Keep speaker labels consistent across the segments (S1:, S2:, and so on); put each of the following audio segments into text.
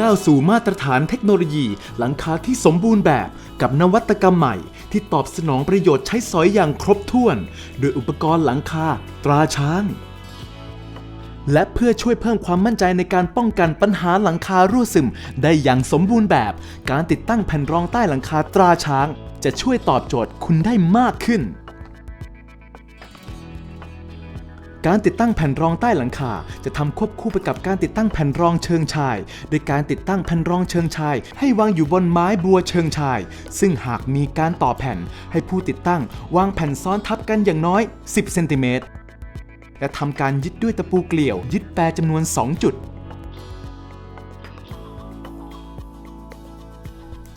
S1: ก้าวสู่มาตรฐานเทคโนโลยี หลังคาที่สมบูรณ์แบบกับนวัตกรรมใหม่ ที่ตอบสนองประโยชน์ใช้สอยอย่างครบถ้วน โดยอุปกรณ์หลังคาตราช้าง และเพื่อช่วยเพิ่มความมั่นใจในการป้องกันปัญหาหลังคารั่วซึม ได้อย่างสมบูรณ์แบบ การติดตั้งแผ่นรองใต้หลังคาตราช้าง จะช่วยตอบโจทย์คุณได้มากขึ้น การติดตั้งแผ่นรองใต้หลังคา จะทำควบคู่ไปกับการติดตั้งแผ่นรองเชิงชาย โดยการติดตั้งแผ่นรองเชิงชาย ให้วางอยู่บนไม้บัวเชิงชาย ซึ่งหากมีการต่อแผ่น ให้ผู้ติดตั้ง วางแผ่นซ้อนทับกันอย่างน้อย 10 เซนติเมตรและทำการยึดด้วยตะปูเกลี่ยว ยึดแปรจำนวน 2 จุด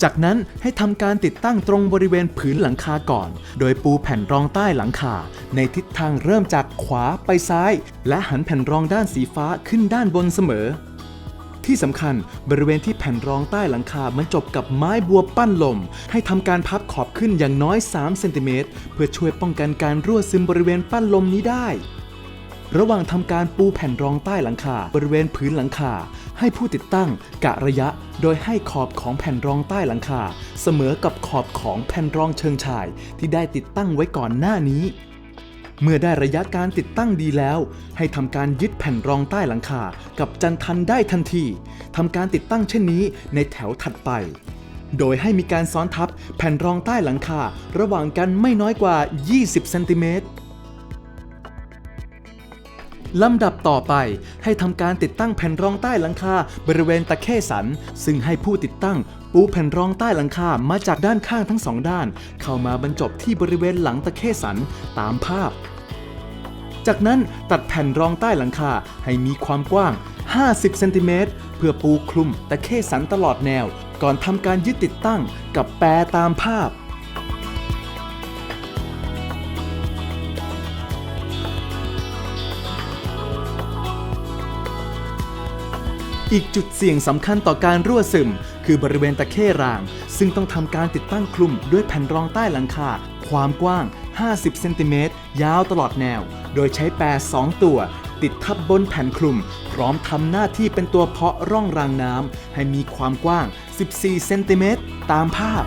S1: จากนั้นให้ทำการติดตั้งตรงบริเวณผืนหลังคาก่อน โดยปูแผ่นรองใต้หลังคา ในทิศทางเริ่มจากขวาไปซ้าย และหันแผ่นรองด้านสีฟ้าขึ้นด้านบนเสมอ ที่สำคัญบริเวณที่แผ่นรองใต้หลังคามันจบกับไม้บัวปั้นลม ให้ทำการพับขอบขึ้นอย่างน้อย3เซนติเมตรเพื่อช่วยป้องกันการรั่วซึมบริเวณปั้นลมนี้ได้ ระหว่างทำการปูแผ่นรองใต้หลังคาบริเวณพื้นหลังคา ให้ผู้ติดตั้งกะระยะ โดยให้ขอบของแผ่นรองใต้หลังคา เสมอกับขอบของแผ่นรองเชิงชาย ที่ได้ติดตั้งไว้ก่อนหน้านี้ เมื่อได้ระยะการติดตั้งดีแล้ว ให้ทำการยึดแผ่นรองใต้หลังคา กับจันทันได้ทันทีทำการติดตั้งเช่นนี้ในแถวถัดไปโดยให้มีการซ้อนทับแผ่นรองใต้หลังคา ระหว่างกันไม่น้อยกว่า 20 เซนติเมตร ลำดับต่อไปให้ทำการติดตั้งแผ่นรองใต้หลังคาบริเวณตะเข้สัน ซึ่งให้ผู้ติดตั้ง ปูแผ่นรองใต้หลังคามาจากด้านข้างทั้งสองด้าน เข้ามาบรรจบที่บริเวณหลังตะเข้สันตามภาพ จากนั้นตัดแผ่นรองใต้หลังคาให้มีความกว้าง 50 เซนติเมตรเพื่อปูคลุมตะเข้สันตลอดแนว ก่อนทำการยึดติดตั้งกับแปรตามภาพ อีกจุดเสี่ยงสำคัญต่อการรั่วซึม คือบริเวณตะเข้ราง ซึ่งต้องทำการติดตั้งคลุมด้วยแผ่นรองใต้หลังคา ความกว้าง 50 เซนติเมตร ยาวตลอดแนว โดยใช้แปร 2 ตัว ติดทับบนแผ่นคลุม พร้อมทำหน้าที่เป็นตัวเพาะร่องรางน้ำให้มีความกว้าง 14 เซนติเมตร ตามภาพ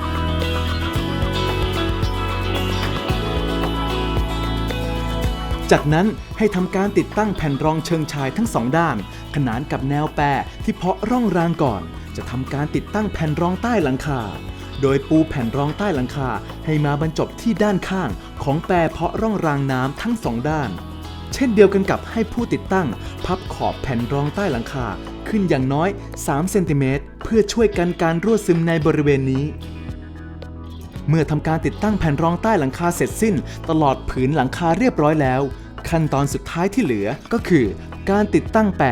S1: จากนั้นให้ทำการติดตั้งแผ่นรองเชิงชายทั้งสองด้าน ขนานกับแนวแปรที่เพาะร่องรางก่อน จะทำการติดตั้งแผ่นรองใต้หลังคา โดยปูแผ่นรองใต้หลังคาให้มาบรรจบที่ด้านข้างของแปรเพาะร่องรางน้ำทั้งสองด้าน เช่นเดียวกันกับให้ผู้ติดตั้ง พับขอบแผ่นรองใต้หลังคาขึ้นอย่างน้อย 3 เซนติเมตรเพื่อช่วยกันการรั่วซึมในบริเวณนี้เมื่อทำการติดตั้งแผ่นรองใต้หลังคาเสร็จสิ้น ตลอดผืนหลังคาเรียบร้อยแล้ว ขั้นตอนสุดท้ายที่เหลือก็คือ การติดตั้งแปร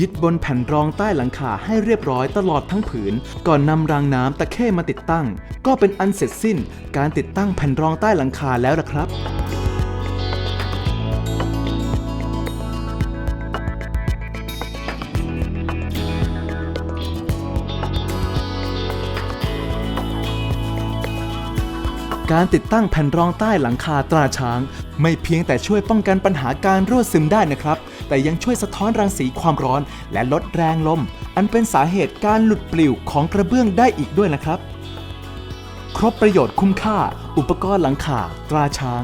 S1: ยึดบนแผ่นรองใต้หลังคาให้เรียบร้อยตลอดทั้งผืน ก่อนนำรางน้ำตะเข้มาติดตั้ง ก็เป็นอันเสร็จสิ้น การติดตั้งแผ่นรองใต้หลังคาแล้วละครับการติดตั้งแผ่นรองใต้หลังคาตราช้าง ไม่เพียงแต่ช่วยป้องกันปัญหาการรั่วซึมได้นะครับ แต่ยังช่วยสะท้อนรังสีความร้อน และลดแรงลม อันเป็นสาเหตุการหลุดปลิวของกระเบื้องได้อีกด้วยนะครับ ครบประโยชน์คุ้มค่า อุปกรณ์หลังคาตราช้าง